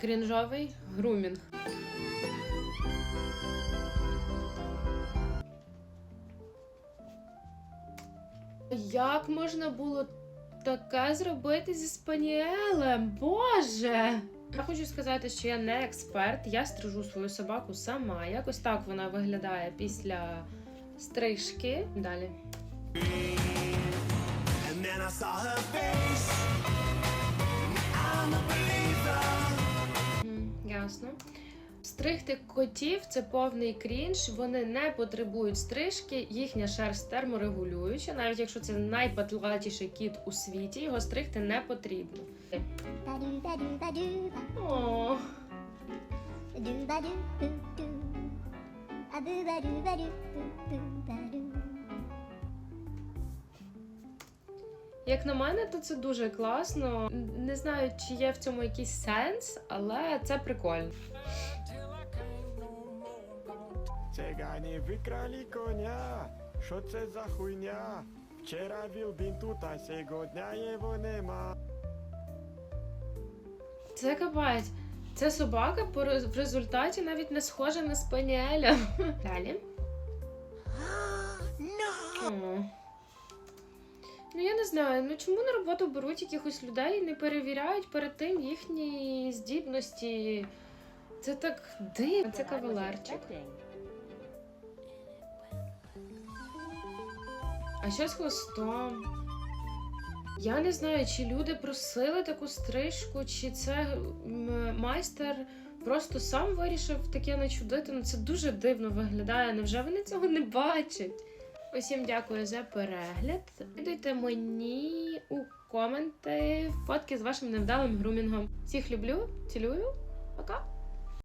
Крінжовий грумінг. Як можна було таке зробити зі спаніелем? Боже! Я хочу сказати, що я не експерт. Я стрижу свою собаку сама. Якось так вона виглядає після стрижки. Далі. And then I saw her face. I'm a. Ясно. Стригти котів це повний крінж. Вони не потребують стрижки, їхня шерсть терморегулююча, навіть якщо це найпатлатіший кіт у світі, його стригти не потрібно. О, як на мене, то це дуже класно. Не знаю, чи є в цьому якийсь сенс, але це прикольно. Цигани викрали коня. Що це за хуйня? Вчора він бін тут, а сьогодні його нема. Це капець. Ця собака по в результаті навіть не схожа на спаніеля. Далі. О. Ну я не знаю, ну чому на роботу беруть якихось людей і не перевіряють перед тим їхні здібності. Це так дивно. Це кавалерчик. А що з хвостом? Я не знаю, чи люди просили таку стрижку, чи це майстер просто сам вирішив таке начудити. Ну це дуже дивно виглядає. Невже вони цього не бачать? Усім дякую за перегляд. Кидайте мені у коменти фотки з вашим невдалим грумінгом. Всіх люблю, цілюю, пока!